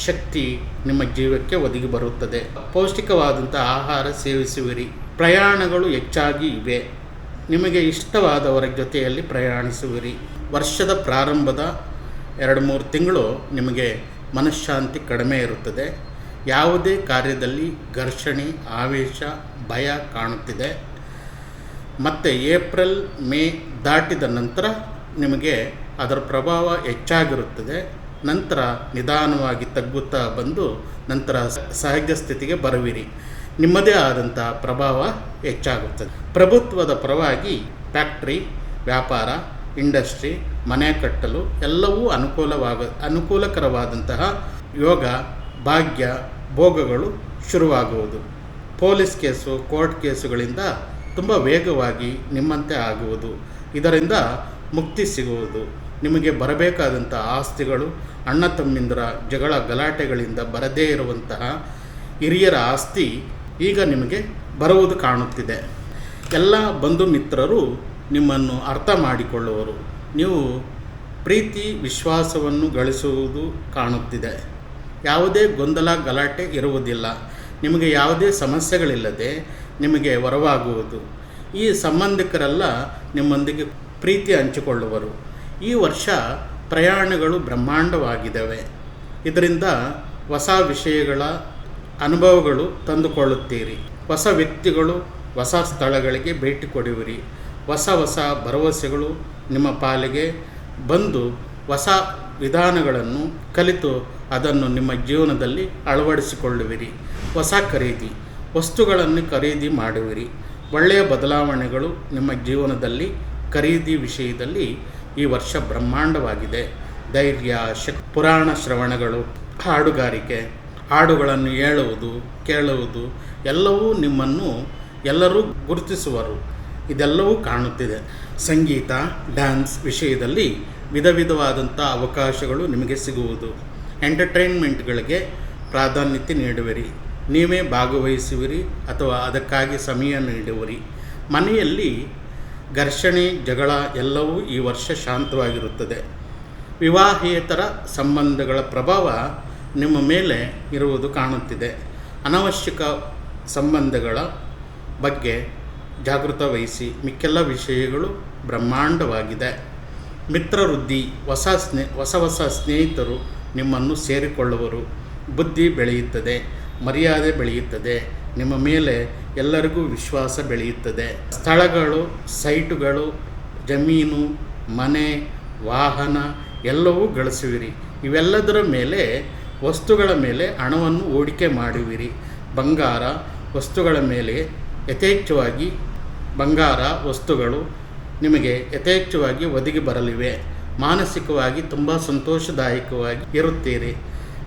ಶಕ್ತಿ ನಿಮ್ಮ ಜೀವಕ್ಕೆ ಒದಗಿ ಬರುತ್ತದೆ. ಪೌಷ್ಟಿಕವಾದಂಥ ಆಹಾರ ಸೇವಿಸುವಿರಿ. ಪ್ರಯಾಣಗಳು ಹೆಚ್ಚಾಗಿ ಇವೆ. ನಿಮಗೆ ಇಷ್ಟವಾದವರ ಜೊತೆಯಲ್ಲಿ ಪ್ರಯಾಣಿಸುವಿರಿ. ವರ್ಷದ ಪ್ರಾರಂಭದ ಎರಡು ಮೂರು ತಿಂಗಳು ನಿಮಗೆ ಮನಃಶಾಂತಿ ಕಡಿಮೆ ಇರುತ್ತದೆ. ಯಾವುದೇ ಕಾರ್ಯದಲ್ಲಿ ಘರ್ಷಣೆ, ಆವೇಶ, ಭಯ ಕಾಣುತ್ತಿದೆ. ಮತ್ತು ಏಪ್ರಿಲ್, ಮೇ ದಾಟಿದ ನಂತರ ನಿಮಗೆ ಅದರ ಪ್ರಭಾವ ಹೆಚ್ಚಾಗಿರುತ್ತದೆ. ನಂತರ ನಿಧಾನವಾಗಿ ತಗ್ಗುತ್ತಾ ಬಂದು ನಂತರ ಸಹಜ ಸ್ಥಿತಿಗೆ ಬರುವಿರಿ. ನಿಮ್ಮದೇ ಆದಂಥ ಪ್ರಭಾವ ಹೆಚ್ಚಾಗುತ್ತದೆ. ಪ್ರಭುತ್ವದ ಪರವಾಗಿ ಫ್ಯಾಕ್ಟ್ರಿ, ವ್ಯಾಪಾರ, ಇಂಡಸ್ಟ್ರಿ, ಮನೆ ಕಟ್ಟಲು ಎಲ್ಲವೂ ಅನುಕೂಲವಾಗ, ಅನುಕೂಲಕರವಾದಂತಹ ಯೋಗ, ಭಾಗ್ಯ, ಭೋಗಗಳು ಶುರುವಾಗುವುದು. ಪೊಲೀಸ್ ಕೇಸು, ಕೋರ್ಟ್ ಕೇಸುಗಳಿಂದ ತುಂಬ ವೇಗವಾಗಿ ನಿಮ್ಮಂತೆ ಆಗುವುದು. ಇದರಿಂದ ಮುಕ್ತಿ ಸಿಗುವುದು. ನಿಮಗೆ ಬರಬೇಕಾದಂಥ ಆಸ್ತಿಗಳು, ಅಣ್ಣ ತಮ್ಮಿಂದರ ಜಗಳ ಗಲಾಟೆಗಳಿಂದ ಬರದೇ ಇರುವಂತಹ ಹಿರಿಯರ ಆಸ್ತಿ ಈಗ ನಿಮಗೆ ಬರುವುದು ಕಾಣುತ್ತಿದೆ. ಎಲ್ಲ ಬಂಧು ಮಿತ್ರರು ನಿಮ್ಮನ್ನು ಅರ್ಥ ಮಾಡಿಕೊಳ್ಳುವರು. ನೀವು ಪ್ರೀತಿ, ವಿಶ್ವಾಸವನ್ನು ಗಳಿಸುವುದು ಕಾಣುತ್ತಿದೆ. ಯಾವುದೇ ಗೊಂದಲ, ಗಲಾಟೆ ಇರುವುದಿಲ್ಲ. ನಿಮಗೆ ಯಾವುದೇ ಸಮಸ್ಯೆಗಳಿಲ್ಲದೆ ನಿಮಗೆ ವರವಾಗುವುದು. ಈ ಸಂಬಂಧಿಕರೆಲ್ಲ ನಿಮ್ಮೊಂದಿಗೆ ಪ್ರೀತಿ ಹಂಚಿಕೊಳ್ಳುವರು. ಈ ವರ್ಷ ಪ್ರಯಾಣಗಳು ಬ್ರಹ್ಮಾಂಡವಾಗಿದ್ದಾವೆ. ಇದರಿಂದ ಹೊಸ ವಿಷಯಗಳ ಅನುಭವಗಳು ತಂದುಕೊಳ್ಳುತ್ತೀರಿ. ಹೊಸ ವ್ಯಕ್ತಿಗಳು ಹೊಸ ಸ್ಥಳಗಳಿಗೆ ಭೇಟಿ ಕೊಡುವಿರಿ. ಹೊಸ ಹೊಸ ಭರವಸೆಗಳು ನಿಮ್ಮ ಪಾಲಿಗೆ ಬಂದು ಹೊಸ ವಿಧಾನಗಳನ್ನು ಕಲಿತು ಅದನ್ನು ನಿಮ್ಮ ಜೀವನದಲ್ಲಿ ಅಳವಡಿಸಿಕೊಳ್ಳುವಿರಿ. ಹೊಸ ಖರೀದಿ, ವಸ್ತುಗಳನ್ನು ಖರೀದಿ ಮಾಡುವಿರಿ. ಒಳ್ಳೆಯ ಬದಲಾವಣೆಗಳು ನಿಮ್ಮ ಜೀವನದಲ್ಲಿ ಖರೀದಿ ವಿಷಯದಲ್ಲಿ ಈ ವರ್ಷ ಬ್ರಹ್ಮಾಂಡವಾಗಿದೆ. ಧೈರ್ಯ ಶಕ್ ಪುರಾಣ ಶ್ರವಣಗಳು, ಹಾಡುಗಾರಿಕೆ ಹಾಡುಗಳನ್ನು ಹೇಳುವುದು, ಕೇಳುವುದು, ಎಲ್ಲವೂ ನಿಮ್ಮನ್ನು ಎಲ್ಲರೂ ಗುರುತಿಸುವರು. ಇದೆಲ್ಲವೂ ಕಾಣುತ್ತಿದೆ. ಸಂಗೀತ, ಡ್ಯಾನ್ಸ್ ವಿಷಯದಲ್ಲಿ ವಿಧ ವಿಧವಾದಂಥ ಅವಕಾಶಗಳು ನಿಮಗೆ ಸಿಗುವುದು. ಎಂಟರ್ಟೈನ್ಮೆಂಟ್ಗಳಿಗೆ ಪ್ರಾಧಾನ್ಯತೆ ನೀಡುವಿರಿ. ನೀವೇ ಭಾಗವಹಿಸುವಿರಿ ಅಥವಾ ಅದಕ್ಕಾಗಿ ಸಮಯ ನೀಡುವಿರಿ. ಮನೆಯಲ್ಲಿ ಘರ್ಷಣೆ, ಜಗಳ ಎಲ್ಲವೂ ಈ ವರ್ಷ ಶಾಂತವಾಗಿರುತ್ತದೆ. ವಿವಾಹೇತರ ಸಂಬಂಧಗಳ ಪ್ರಭಾವ ನಿಮ್ಮ ಮೇಲೆ ಇರುವುದು ಕಾಣುತ್ತಿದೆ. ಅನವಶ್ಯಕ ಸಂಬಂಧಗಳ ಬಗ್ಗೆ ಜಾಗೃತ ವಹಿಸಿ. ಮಿಕ್ಕೆಲ್ಲ ವಿಷಯಗಳು ಬ್ರಹ್ಮಾಂಡವಾಗಿದೆ. ಮಿತ್ರವೃದ್ಧಿ, ಹೊಸ ಸ್ನೇ, ಹೊಸ ಹೊಸ ಸ್ನೇಹಿತರು ನಿಮ್ಮನ್ನು ಸೇರಿಕೊಳ್ಳುವರು. ಬುದ್ಧಿ ಬೆಳೆಯುತ್ತದೆ, ಮರ್ಯಾದೆ ಬೆಳೆಯುತ್ತದೆ. ನಿಮ್ಮ ಮೇಲೆ ಎಲ್ಲರಿಗೂ ವಿಶ್ವಾಸ ಬೆಳೆಯುತ್ತದೆ. ಸ್ಥಳಗಳು, ಸೈಟುಗಳು, ಜಮೀನು, ಮನೆ, ವಾಹನ ಎಲ್ಲವೂ ಗಳಿಸುವಿರಿ. ಇವೆಲ್ಲದರ ಮೇಲೆ ವಸ್ತುಗಳ ಮೇಲೆ ಹಣವನ್ನು ಹೂಡಿಕೆ ಮಾಡುವಿರಿ. ಬಂಗಾರ ವಸ್ತುಗಳ ಮೇಲೆ ಯಥೇಚ್ಛವಾಗಿ, ಬಂಗಾರ ವಸ್ತುಗಳು ನಿಮಗೆ ಯಥೇಚ್ಛವಾಗಿ ಒದಗಿ ಬರಲಿವೆ. ಮಾನಸಿಕವಾಗಿ ತುಂಬ ಸಂತೋಷದಾಯಕವಾಗಿ ಇರುತ್ತೀರಿ.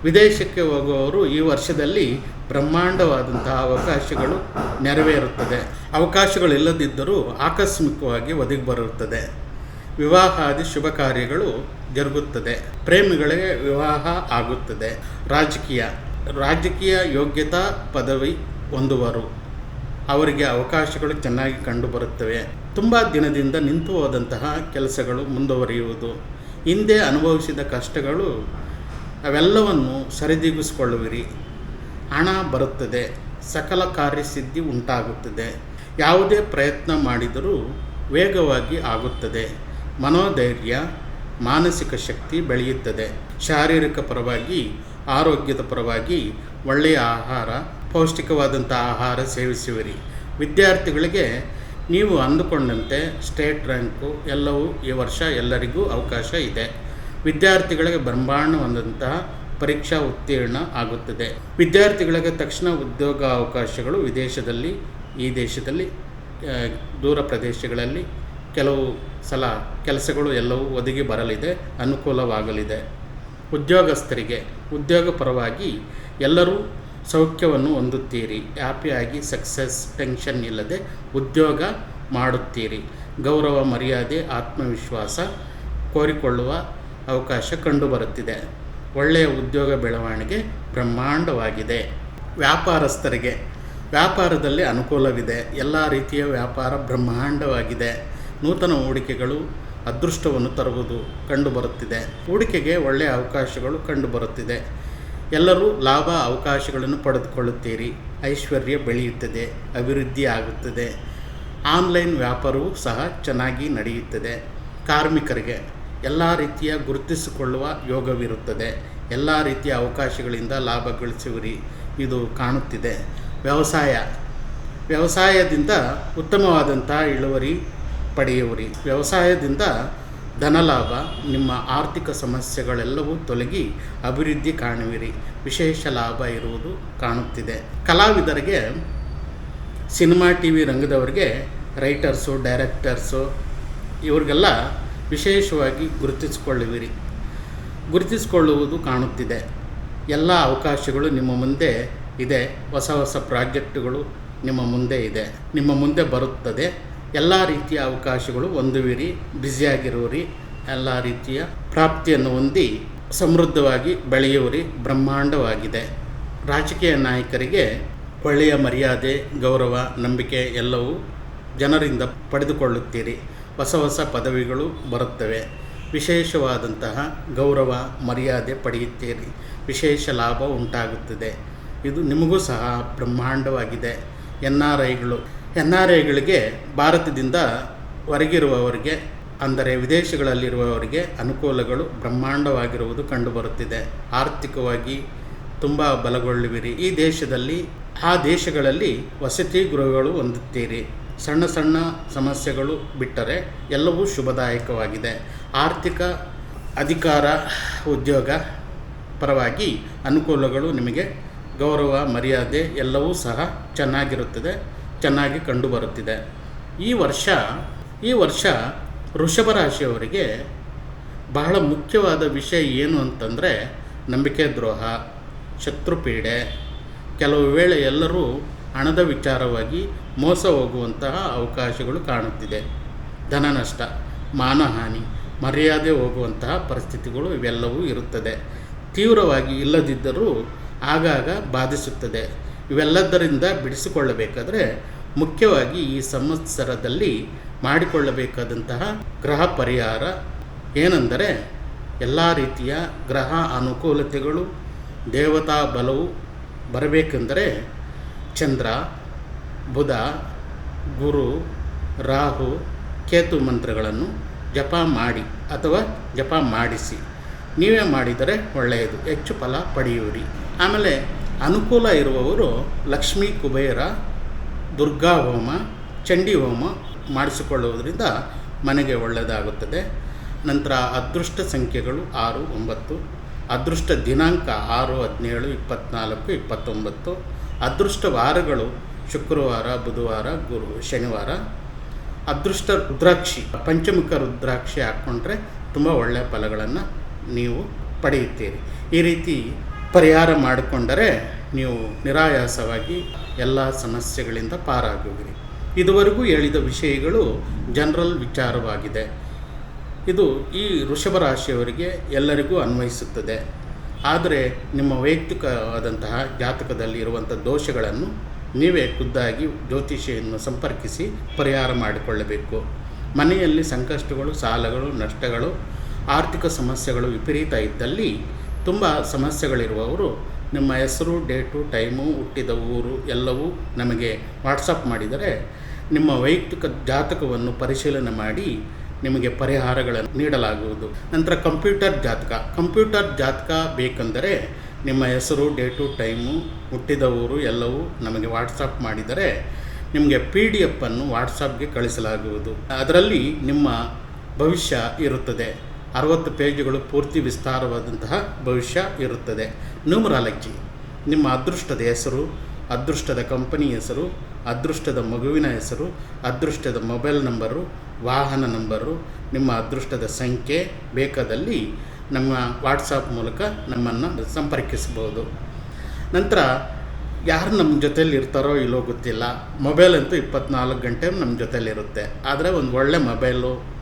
ವಿದೇಶಕ್ಕೆ ಹೋಗುವವರು ಈ ವರ್ಷದಲ್ಲಿ ಬ್ರಹ್ಮಾಂಡವಾದಂತಹ ಅವಕಾಶಗಳು ನೆರವೇರುತ್ತದೆ. ಅವಕಾಶಗಳಿಲ್ಲದಿದ್ದರೂ ಆಕಸ್ಮಿಕವಾಗಿ ಒದಗಿ ಬರುತ್ತದೆ. ವಿವಾಹಾದಿ ಶುಭ ಕಾರ್ಯಗಳು ಜರುಗುತ್ತದೆ. ಪ್ರೇಮಿಗಳಿಗೆ ವಿವಾಹ ಆಗುತ್ತದೆ. ರಾಜಕೀಯ ರಾಜಕೀಯ ಯೋಗ್ಯತಾ ಪದವಿ ಹೊಂದುವರು. ಅವರಿಗೆ ಅವಕಾಶಗಳು ಚೆನ್ನಾಗಿ ಕಂಡುಬರುತ್ತವೆ ತುಂಬ ದಿನದಿಂದ ನಿಂತು ಹೋದಂತಹ ಕೆಲಸಗಳು ಮುಂದುವರಿಯುವುದು. ಹಿಂದೆ ಅನುಭವಿಸಿದ ಕಷ್ಟಗಳು ಅವೆಲ್ಲವನ್ನು ಸರಿದೂಗಿಸಿಕೊಳ್ಳುವಿರಿ. ಹಣ ಬರುತ್ತದೆ. ಸಕಲ ಕಾರ್ಯಸಿದ್ಧಿ ಉಂಟಾಗುತ್ತದೆ. ಯಾವುದೇ ಪ್ರಯತ್ನ ಮಾಡಿದರೂ ವೇಗವಾಗಿ ಆಗುತ್ತದೆ. ಮನೋಧೈರ್ಯ, ಮಾನಸಿಕ ಶಕ್ತಿ ಬೆಳೆಯುತ್ತದೆ. ಶಾರೀರಿಕ ಪರವಾಗಿ, ಆರೋಗ್ಯದ ಪರವಾಗಿ ಒಳ್ಳೆಯ ಆಹಾರ ಪೌಷ್ಟಿಕವಾದಂಥ ಆಹಾರ ಸೇವಿಸುವಿರಿ. ವಿದ್ಯಾರ್ಥಿಗಳಿಗೆ ನೀವು ಅಂದುಕೊಂಡಂತೆ ಸ್ಟೇಟ್ ರ್ಯಾಂಕು ಎಲ್ಲವೂ ಈ ವರ್ಷ ಎಲ್ಲರಿಗೂ ಅವಕಾಶ ಇದೆ. ವಿದ್ಯಾರ್ಥಿಗಳಿಗೆ ಬ್ರಹ್ಮಾಂಡವಾದಂತಹ ಪರೀಕ್ಷಾ ಉತ್ತೀರ್ಣ ಆಗುತ್ತದೆ. ವಿದ್ಯಾರ್ಥಿಗಳಿಗೆ ತಕ್ಷಣ ಉದ್ಯೋಗ ಅವಕಾಶಗಳು ವಿದೇಶದಲ್ಲಿ, ಈ ದೇಶದಲ್ಲಿ ದೂರ ಪ್ರದೇಶಗಳಲ್ಲಿ ಕೆಲವು ಸಲ ಕೆಲಸಗಳು ಎಲ್ಲವೂ ಒದಗಿ ಬರಲಿದೆ, ಅನುಕೂಲವಾಗಲಿದೆ. ಉದ್ಯೋಗಸ್ಥರಿಗೆ, ಉದ್ಯೋಗ ಪರವಾಗಿ ಎಲ್ಲರೂ ಸೌಖ್ಯವನ್ನು ಹೊಂದುತ್ತೀರಿ. ಹ್ಯಾಪಿಯಾಗಿ ಸಕ್ಸಸ್, ಟೆನ್ಷನ್ ಇಲ್ಲದೆ ಉದ್ಯೋಗ ಮಾಡುತ್ತೀರಿ. ಗೌರವ, ಮರ್ಯಾದೆ, ಆತ್ಮವಿಶ್ವಾಸ ಕೋರಿಕೊಳ್ಳುವ ಅವಕಾಶ ಕಂಡುಬರುತ್ತಿದೆ. ಒಳ್ಳೆಯ ಉದ್ಯೋಗ ಬೆಳವಣಿಗೆ ಬ್ರಹ್ಮಾಂಡವಾಗಿದೆ. ವ್ಯಾಪಾರಸ್ಥರಿಗೆ ವ್ಯಾಪಾರದಲ್ಲಿ ಅನುಕೂಲವಿದೆ. ಎಲ್ಲ ರೀತಿಯ ವ್ಯಾಪಾರ ಬ್ರಹ್ಮಾಂಡವಾಗಿದೆ. ನೂತನ ಹೂಡಿಕೆಗಳು ಅದೃಷ್ಟವನ್ನು ತರುವುದು ಕಂಡುಬರುತ್ತಿದೆ. ಹೂಡಿಕೆಗೆ ಒಳ್ಳೆಯ ಅವಕಾಶಗಳು ಕಂಡುಬರುತ್ತಿದೆ. ಎಲ್ಲರೂ ಲಾಭ ಅವಕಾಶಗಳನ್ನು ಪಡೆದುಕೊಳ್ಳುತ್ತೀರಿ. ಐಶ್ವರ್ಯ ಬೆಳೆಯುತ್ತದೆ, ಅಭಿವೃದ್ಧಿ ಆಗುತ್ತದೆ. ಆನ್ಲೈನ್ ವ್ಯಾಪಾರವೂ ಸಹ ಚೆನ್ನಾಗಿ ನಡೆಯುತ್ತದೆ. ಕಾರ್ಮಿಕರಿಗೆ ಎಲ್ಲ ರೀತಿಯ ಗುರುತಿಸಿಕೊಳ್ಳುವ ಯೋಗವಿರುತ್ತದೆ. ಎಲ್ಲ ರೀತಿಯ ಅವಕಾಶಗಳಿಂದ ಲಾಭ ಗಳಿಸುವಿರಿ. ಇದು ಕಾಣುತ್ತಿದೆ. ವ್ಯವಸಾಯ. ವ್ಯವಸಾಯದಿಂದ ಉತ್ತಮವಾದಂಥ ಇಳುವರಿ ಪಡೆಯುವಿರಿ. ವ್ಯವಸಾಯದಿಂದ ಧನಲಾಭ, ನಿಮ್ಮ ಆರ್ಥಿಕ ಸಮಸ್ಯೆಗಳೆಲ್ಲವೂ ತೊಲಗಿ ಅಭಿವೃದ್ಧಿ ಕಾಣುವಿರಿ. ವಿಶೇಷ ಲಾಭ ಇರುವುದು ಕಾಣುತ್ತಿದೆ. ಕಲಾವಿದರಿಗೆ, ಸಿನಿಮಾ ಟಿ ವಿ ರಂಗದವರಿಗೆ, ರೈಟರ್ಸು, ಡೈರೆಕ್ಟರ್ಸು, ಇವ್ರಿಗೆಲ್ಲ ವಿಶೇಷವಾಗಿ ಗುರುತಿಸಿಕೊಳ್ಳುವಿರಿ. ಗುರುತಿಸಿಕೊಳ್ಳುವುದು ಕಾಣುತ್ತಿದೆ. ಎಲ್ಲ ಅವಕಾಶಗಳು ನಿಮ್ಮ ಮುಂದೆ ಇದೆ. ಹೊಸ ಹೊಸ ಪ್ರಾಜೆಕ್ಟ್ಗಳು ನಿಮ್ಮ ಮುಂದೆ ಇದೆ. ನಿಮ್ಮ ಮುಂದೆ ಬರುತ್ತದೆ. ಎಲ್ಲ ರೀತಿಯ ಅವಕಾಶಗಳು ಹೊಂದುವಿರಿ ಬ್ಯುಸಿಯಾಗಿರುವಿರಿ ಎಲ್ಲ ರೀತಿಯ ಪ್ರಾಪ್ತಿಯನ್ನು ಹೊಂದಿ ಸಮೃದ್ಧವಾಗಿ ಬೆಳೆಯುವರಿ, ಬ್ರಹ್ಮಾಂಡವಾಗಿದೆ. ರಾಜಕೀಯ ನಾಯಕರಿಗೆ ಒಳ್ಳೆಯ ಮರ್ಯಾದೆ, ಗೌರವ, ನಂಬಿಕೆ ಎಲ್ಲವೂ ಜನರಿಂದ ಪಡೆದುಕೊಳ್ಳುತ್ತೀರಿ. ಹೊಸ ಹೊಸ ಪದವಿಗಳು ಬರುತ್ತವೆ. ವಿಶೇಷವಾದಂತಹ ಗೌರವ, ಮರ್ಯಾದೆ ಪಡೆಯುತ್ತೀರಿ. ವಿಶೇಷ ಲಾಭ ಉಂಟಾಗುತ್ತದೆ. ಇದು ನಿಮಗೂ ಸಹ ಬ್ರಹ್ಮಾಂಡವಾಗಿದೆ. ಎನ್ ಆರ್ ಐಗಳು ಎನ್ ಆರ್ ಐಗಳಿಗೆ ಭಾರತದಿಂದ ಹೊರಗಿರುವವರಿಗೆ, ಅಂದರೆ ವಿದೇಶಗಳಲ್ಲಿರುವವರಿಗೆ ಅನುಕೂಲಗಳು ಬ್ರಹ್ಮಾಂಡವಾಗಿರುವುದು ಕಂಡುಬರುತ್ತಿದೆ. ಆರ್ಥಿಕವಾಗಿ ತುಂಬ ಬಲಗೊಳ್ಳುವಿರಿ. ಈ ದೇಶದಲ್ಲಿ, ಆ ದೇಶಗಳಲ್ಲಿ ವಸತಿ ಗೃಹಗಳು ಹೊಂದುತ್ತೀರಿ. ಸಣ್ಣ ಸಣ್ಣ ಸಮಸ್ಯೆಗಳು ಬಿಟ್ಟರೆ ಎಲ್ಲವೂ ಶುಭದಾಯಕವಾಗಿದೆ. ಆರ್ಥಿಕ ಅಧಿಕಾರ ಉದ್ಯೋಗ ಪರವಾಗಿ ಅನುಕೂಲಗಳು ನಿಮಗೆ ಗೌರವ, ಮರ್ಯಾದೆ ಎಲ್ಲವೂ ಸಹ ಚೆನ್ನಾಗಿರುತ್ತದೆ. ಚೆನ್ನಾಗಿ ಕಂಡುಬರುತ್ತಿದೆ. ಈ ವರ್ಷ ಈ ವರ್ಷ ವೃಷಭ ರಾಶಿಯವರಿಗೆ ಬಹಳ ಮುಖ್ಯವಾದ ವಿಷಯ ಏನು ಅಂತಂದರೆ ನಂಬಿಕೆ ದ್ರೋಹ ಶತ್ರುಪೀಡೆ ಕೆಲವು ವೇಳೆ ಎಲ್ಲರೂ ಹಣದ ವಿಚಾರವಾಗಿ ಮೋಸ ಹೋಗುವಂತಹ ಅವಕಾಶಗಳು ಕಾಣುತ್ತಿದೆ. ಧನ ನಷ್ಟ, ಮಾನಹಾನಿ, ಮರ್ಯಾದೆ ಹೋಗುವಂತಹ ಪರಿಸ್ಥಿತಿಗಳು ಇವೆಲ್ಲವೂ ಇರುತ್ತದೆ. ತೀವ್ರವಾಗಿ ಇಲ್ಲದಿದ್ದರೂ ಆಗಾಗ ಬಾಧಿಸುತ್ತದೆ. ಇವೆಲ್ಲದರಿಂದ ಬಿಡಿಸಿಕೊಳ್ಳಬೇಕಾದರೆ ಮುಖ್ಯವಾಗಿ ಈ ಸಂವತ್ಸರದಲ್ಲಿ ಮಾಡಿಕೊಳ್ಳಬೇಕಾದಂತಹ ಗ್ರಹ ಪರಿಹಾರ ಏನೆಂದರೆ ಎಲ್ಲ ರೀತಿಯ ಗ್ರಹ ಅನುಕೂಲತೆಗಳು, ದೇವತಾ ಬಲವು ಬರಬೇಕೆಂದರೆ ಚಂದ್ರ, ಬುಧ, ಗುರು, ರಾಹು, ಕೇತು ಮಂತ್ರಗಳನ್ನು ಜಪ ಮಾಡಿ ಅಥವಾ ಜಪ ಮಾಡಿಸಿ. ನೀವೇ ಮಾಡಿದರೆ ಒಳ್ಳೆಯದು. ಹೆಚ್ಚು ಫಲ ಪಡೆಯುವಿರಿ. ಆಮೇಲೆ ಅನುಕೂಲ ಇರುವವರು ಲಕ್ಷ್ಮೀ ಕುಬೇರ ದುರ್ಗಾ ಹೋಮ ಚಂಡಿ ಹೋಮ ಮಾಡಿಸಿಕೊಳ್ಳುವುದರಿಂದ ಮನೆಗೆ ಒಳ್ಳೆಯದಾಗುತ್ತದೆ. ನಂತರ ಅದೃಷ್ಟ ಸಂಖ್ಯೆಗಳು ಆರು, ಒಂಬತ್ತು, ಅದೃಷ್ಟ ದಿನಾಂಕ ಆರು, ಹದಿನೇಳು ಇಪ್ಪತ್ತ್ನಾಲ್ಕು ಇಪ್ಪತ್ತೊಂಬತ್ತು, ಅದೃಷ್ಟ ವಾರಗಳು ಶುಕ್ರವಾರ, ಬುಧವಾರ, ಗುರು, ಶನಿವಾರ. ಅದೃಷ್ಟ ರುದ್ರಾಕ್ಷಿ, ಪಂಚಮುಖ ರುದ್ರಾಕ್ಷಿ ಹಾಕ್ಕೊಂಡ್ರೆ ತುಂಬ ಒಳ್ಳೆಯ ಫಲಗಳನ್ನು ನೀವು ಪಡೆಯುತ್ತೀರಿ. ಈ ರೀತಿ ಪರಿಹಾರ ಮಾಡಿಕೊಂಡರೆ ನೀವು ನಿರಾಯಾಸವಾಗಿ ಎಲ್ಲ ಸಮಸ್ಯೆಗಳಿಂದ ಪಾರಾಗುವಿರಿ. ಇದುವರೆಗೂ ಹೇಳಿದ ವಿಷಯಗಳು ಜನರಲ್ ವಿಚಾರವಾಗಿದೆ. ಇದು ಈ ವೃಷಭ ರಾಶಿಯವರಿಗೆ ಎಲ್ಲರಿಗೂ ಅನ್ವಯಿಸುತ್ತದೆ. ಆದರೆ ನಿಮ್ಮ ವೈಯಕ್ತಿಕವಾದಂತಹ ಜಾತಕದಲ್ಲಿ ಇರುವಂಥ ದೋಷಗಳನ್ನು ನೀವೇ ಖುದ್ದಾಗಿ ಜ್ಯೋತಿಷಿಯನ್ನು ಸಂಪರ್ಕಿಸಿ ಪರಿಹಾರ ಮಾಡಿಕೊಳ್ಳಬೇಕು. ಮನೆಯಲ್ಲಿ ಸಂಕಷ್ಟಗಳು, ಸಾಲಗಳು, ನಷ್ಟಗಳು, ಆರ್ಥಿಕ ಸಮಸ್ಯೆಗಳು ವಿಪರೀತ ಇದ್ದಲ್ಲಿ ತುಂಬ ಸಮಸ್ಯೆಗಳಿರುವವರು ನಿಮ್ಮ ಹೆಸರು, ಡೇಟು, ಟೈಮು, ಹುಟ್ಟಿದ ಊರು ಎಲ್ಲವೂ ನಮಗೆ ವಾಟ್ಸಪ್ ಮಾಡಿದರೆ ನಿಮ್ಮ ವೈಯಕ್ತಿಕ ಜಾತಕವನ್ನು ಪರಿಶೀಲನೆ ಮಾಡಿ ನಿಮಗೆ ಪರಿಹಾರಗಳನ್ನು ನೀಡಲಾಗುವುದು. ನಂತರ ಕಂಪ್ಯೂಟರ್ ಜಾತಕ. ಕಂಪ್ಯೂಟರ್ ಜಾತಕ ಬೇಕೆಂದರೆ ನಿಮ್ಮ ಹೆಸರು, ಡೇಟು, ಟೈಮು, ಹುಟ್ಟಿದ ಊರು ಎಲ್ಲವೂ ನಮಗೆ ವಾಟ್ಸಪ್ ಮಾಡಿದರೆ ನಿಮಗೆ ಪಿ ಡಿ ಎಫನ್ನು ವಾಟ್ಸಪ್ಗೆ ಕಳಿಸಲಾಗುವುದು. ಅದರಲ್ಲಿ ನಿಮ್ಮ ಭವಿಷ್ಯ ಇರುತ್ತದೆ. ಅರವತ್ತು ಪೇಜುಗಳು ಪೂರ್ತಿ ವಿಸ್ತಾರವಾದಂತಹ ಭವಿಷ್ಯ ಇರುತ್ತದೆ. ನ್ಯೂಮರಾಲಜಿ. ನಿಮ್ಮ ಅದೃಷ್ಟದ ಹೆಸರು, ಅದೃಷ್ಟದ ಕಂಪನಿ ಹೆಸರು, ಅದೃಷ್ಟದ ಮಗುವಿನ ಹೆಸರು, ಅದೃಷ್ಟದ ಮೊಬೈಲ್ ನಂಬರು, ವಾಹನ ನಂಬರು, ನಿಮ್ಮ ಅದೃಷ್ಟದ ಸಂಖ್ಯೆ ಬೇಕಾದಲ್ಲಿ ನಮ್ಮ ವಾಟ್ಸಾಪ್ ಮೂಲಕ ನಮ್ಮನ್ನು ಸಂಪರ್ಕಿಸ್ಬೋದು ನಂತರ ಯಾರು ನಮ್ಮ ಜೊತೇಲಿ ಇರ್ತಾರೋ ಇಲ್ಲೋ ಗೊತ್ತಿಲ್ಲ. ಮೊಬೈಲ್ ಅಂತೂ ಇಪ್ಪತ್ನಾಲ್ಕು ಗಂಟೆ ನಮ್ಮ ಜೊತೇಲಿರುತ್ತೆ. ಆದರೆ ಒಂದು ಒಳ್ಳೆ ಮೊಬೈಲು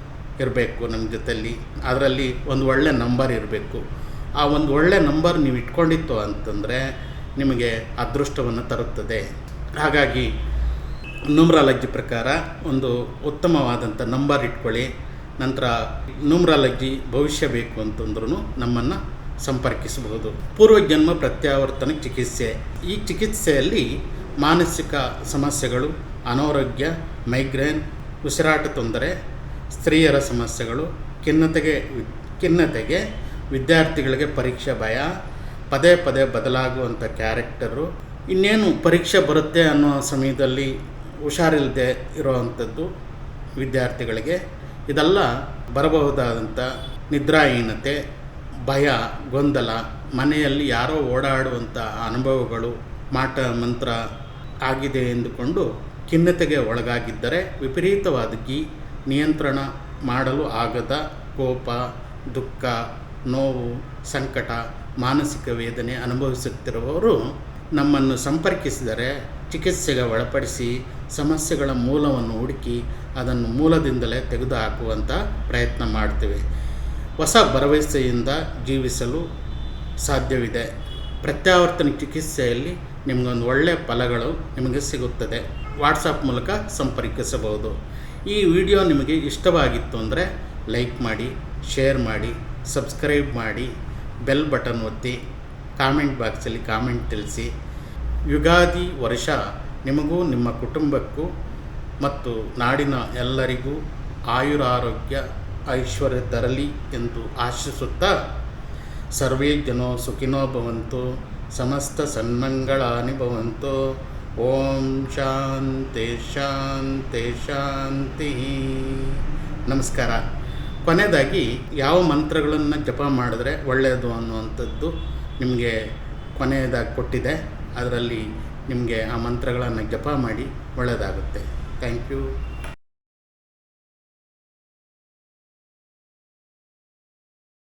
ಇರಬೇಕು ನಮ್ಮ ಜೊತೆಯಲ್ಲಿ ಅದರಲ್ಲಿ ಒಂದು ಒಳ್ಳೆ ನಂಬರ್ ಇರಬೇಕು. ಆ ಒಂದು ಒಳ್ಳೆ ನಂಬರ್ ನೀವು ಇಟ್ಕೊಂಡಿತ್ತು ಅಂತಂದರೆ ನಿಮಗೆ ಅದೃಷ್ಟವನ್ನು ತರುತ್ತದೆ. ಹಾಗಾಗಿ ನುಮ್ರಾಲಜ್ಜಿ ಪ್ರಕಾರ ಒಂದು ಉತ್ತಮವಾದಂಥ ನಂಬರ್ ಇಟ್ಕೊಳ್ಳಿ. ನಂತರ ನುಮ್ರಾಲಜ್ಜಿ ಭವಿಷ್ಯ ಬೇಕು ಅಂತಂದ್ರೂ ನಮ್ಮನ್ನು ಸಂಪರ್ಕಿಸಬಹುದು. ಪೂರ್ವಜನ್ಮ ಪ್ರತ್ಯಾವರ್ತನ ಚಿಕಿತ್ಸೆ. ಈ ಚಿಕಿತ್ಸೆಯಲ್ಲಿ ಮಾನಸಿಕ ಸಮಸ್ಯೆಗಳು, ಅನಾರೋಗ್ಯ ಮೈಗ್ರೇನ್ ಉಸಿರಾಟ ತೊಂದರೆ ಸ್ತ್ರೀಯರ ಸಮಸ್ಯೆಗಳು, ಖಿನ್ನತೆಗೆ ಖಿನ್ನತೆಗೆ ವಿದ್ಯಾರ್ಥಿಗಳಿಗೆ ಪರೀಕ್ಷೆ ಭಯ, ಪದೇ ಪದೇ ಬದಲಾಗುವಂಥ ಕ್ಯಾರೆಕ್ಟರು. ಇನ್ನೇನು ಪರೀಕ್ಷೆ ಬರುತ್ತೆ ಅನ್ನೋ ಸಮಯದಲ್ಲಿ ಹುಷಾರಿಲ್ಲದೆ ಇರೋವಂಥದ್ದು ವಿದ್ಯಾರ್ಥಿಗಳಿಗೆ. ಇದೆಲ್ಲ ಬರಬಹುದಾದಂಥ ನಿದ್ರಾಹೀನತೆ, ಭಯ, ಗೊಂದಲ, ಮನೆಯಲ್ಲಿ ಯಾರೋ ಓಡಾಡುವಂಥ ಅನುಭವಗಳು, ಮಾಟ, ಮಂತ್ರ ಆಗಿದೆ ಎಂದುಕೊಂಡು ಖಿನ್ನತೆಗೆ ಒಳಗಾಗಿದ್ದರೆ ವಿಪರೀತವಾಗಿ ನಿಯಂತ್ರಣ ಮಾಡಲು ಆಗದ ಕೋಪ, ದುಃಖ, ನೋವು, ಸಂಕಟ, ಮಾನಸಿಕ ವೇದನೆ ಅನುಭವಿಸುತ್ತಿರುವವರು ನಮ್ಮನ್ನು ಸಂಪರ್ಕಿಸಿದರೆ ಚಿಕಿತ್ಸೆಗೆ ಒಳಪಡಿಸಿ ಸಮಸ್ಯೆಗಳ ಮೂಲವನ್ನು ಹುಡುಕಿ ಅದನ್ನು ಮೂಲದಿಂದಲೇ ತೆಗೆದುಹಾಕುವಂಥ ಪ್ರಯತ್ನ ಮಾಡ್ತೇವೆ. ಹೊಸ ಭರವಸೆಯಿಂದ ಜೀವಿಸಲು ಸಾಧ್ಯವಿದೆ. ಪ್ರತ್ಯಾವರ್ತನ ಚಿಕಿತ್ಸೆಯಲ್ಲಿ ನಿಮಗೊಂದು ಒಳ್ಳೆಯ ಫಲಗಳು ನಿಮಗೆ ಸಿಗುತ್ತದೆ. ವಾಟ್ಸಪ್ ಮೂಲಕ ಸಂಪರ್ಕಿಸಬಹುದು. ಈ ವಿಡಿಯೋ ನಿಮಗೆ ಇಷ್ಟವಾಗಿತ್ತು ಅಂದರೆ ಲೈಕ್ ಮಾಡಿ, ಶೇರ್ ಮಾಡಿ, ಸಬ್ಸ್ಕ್ರೈಬ್ ಮಾಡಿ, ಬೆಲ್ ಬಟನ್ ಒತ್ತಿ, ಕಾಮೆಂಟ್ ಬಾಕ್ಸಲ್ಲಿ ಕಾಮೆಂಟ್ ತಿಳಿಸಿ. ಯುಗಾದಿ ವರ್ಷ ನಿಮಗೂ, ನಿಮ್ಮ ಕುಟುಂಬಕ್ಕೂ ಮತ್ತು ನಾಡಿನ ಎಲ್ಲರಿಗೂ ಆಯುರಾರೋಗ್ಯ ಐಶ್ವರ್ಯ ತರಲಿ ಎಂದು ಆಶಿಸುತ್ತಾ ಸರ್ವೇ ಜನೋ ಸುಖಿನೋ ಭವಂತು, ಸಮಸ್ತ ಸನ್ಮಂಗಳಾನಿ ಭವಂತು. ಓಂ ಶಾಂತಿ ಶಾಂತಿ ಶಾಂತಿ. ನಮಸ್ಕಾರ. ಕೊನೆಯದಾಗಿ ಯಾವ ಮಂತ್ರಗಳನ್ನು ಜಪ ಮಾಡಿದ್ರೆ ಒಳ್ಳೆಯದು ಅನ್ನುವಂಥದ್ದು ನಿಮಗೆ ಕೊನೆಯದಾಗಿ ಕೊಟ್ಟಿದೆ. ಅದರಲ್ಲಿ ನಿಮಗೆ ಆ ಮಂತ್ರಗಳನ್ನು ಜಪ ಮಾಡಿ ಒಳ್ಳೆಯದಾಗುತ್ತೆ ಥ್ಯಾಂಕ್ ಯು.